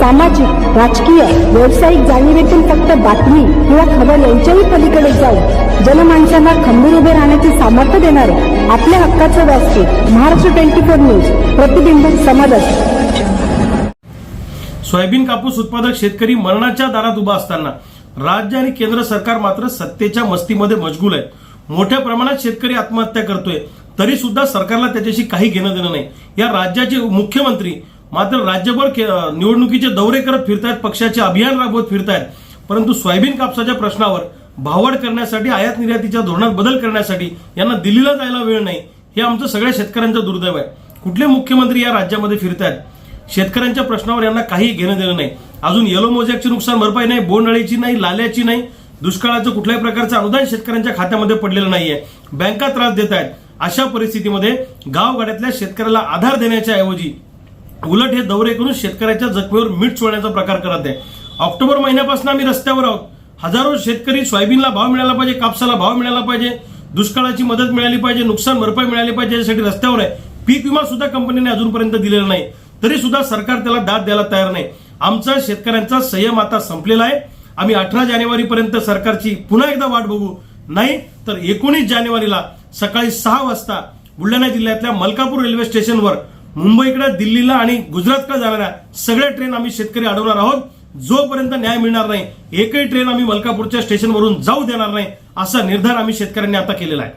सामाजिक राजकीय व्यावसायिक जाणीवेतून फक्त बातमी किंवा खबर यांच्याही पलीकडे जाऊन जनमानसांना खंबीर उभे राहण्याचे सामर्थ्य देणारे आपल्या हक्काचं व्यासपीठ महाराष्ट्र ट्वेंटी फोर न्यूज प्रतिबिंब समाजाचे सोयाबीन कापूस उत्पादक शेतकरी मरणाच्या दारात उभा असताना राज्य आणि केंद्र सरकार मात्र सत्तेच्या मस्तीमध्ये मजगूल आहे मोठ्या प्रमाणात शेतकरी आत्महत्या करतोय तरी सुद्धा सरकारला त्याच्याशी काही घेणं देणं नाही. या राज्याचे मुख्यमंत्री मात्र राज्यभर निवडणुकीचे दौरे करत फिरतायत पक्षाचे अभियान राबवत फिरतायत. परंतु सोयाबीन कापसाच्या प्रश्नावर भाववाढ करण्यासाठी आयात निर्यातीच्या धोरणात बदल करण्यासाठी यांना दिल्लीला जायला वेळ नाही. हे आमचं सगळ्या शेतकऱ्यांचं दुर्दैव आहे. कुठले मुख्यमंत्री या राज्यामध्ये फिरतायत? शेतकऱ्यांच्या प्रश्नावर यांना काही घेणं देणं नाही. अजून येलो मोजॅकची नुकसान भरपाई नाही बोंडअळीची नाही लाल्याची नाही. दुष्काळाचं कुठल्याही प्रकारचं अनुदान शेतकऱ्यांच्या खात्यामध्ये पडलेलं नाहीये. बँका त्रास देत आहेत अशा परिस्थितीमध्ये गावगाड्यातल्या शेतकऱ्याला आधार देण्याच्या ऐवजी उलट हे दौरे करून शेतकऱ्याच्या जखमेवर मीठ चोळण्याचा प्रकार करत आहे. ऑक्टोबर महिन्यापासून आम्ही रस्त्यावर आहोत. हजारो शेतकरी सोयाबीनला भाव मिळाला पाहिजे कापसाला भाव मिळाला पाहिजे दुष्काळाची मदत मिळाली पाहिजे नुकसान भरपाई मिळाली पाहिजे यासाठी रस्त्यावर आहे. पीक विमा सुद्धा कंपनीने अजूनपर्यंत दिलेला नाही. तरी सुद्धा सरकार त्याला दाद द्यायला तयार नाही. आमचा शेतकऱ्यांचा संयम आता संपलेला आहे. आम्ही अठरा जानेवारी पर्यंत सरकारची पुन्हा एकदा वाट बघू. नाही तर एकोणीस जानेवारीला सकाळी सहा वाजता बुलढाणा जिल्ह्यातल्या मलकापूर रेल्वे स्टेशनवर मुंबईकडे दिल्लीला आणि गुजरातकडे जाणाऱ्या सगळ्या ट्रेन आम्ही शेतकरी अडवणार आहोत. जोपर्यंत न्याय मिळणार नाही एकही ट्रेन आम्ही मलकापूरच्या स्टेशनवरून जाऊ देणार नाही असा निर्धार आम्ही शेतकऱ्यांनी आता केलेला आहे.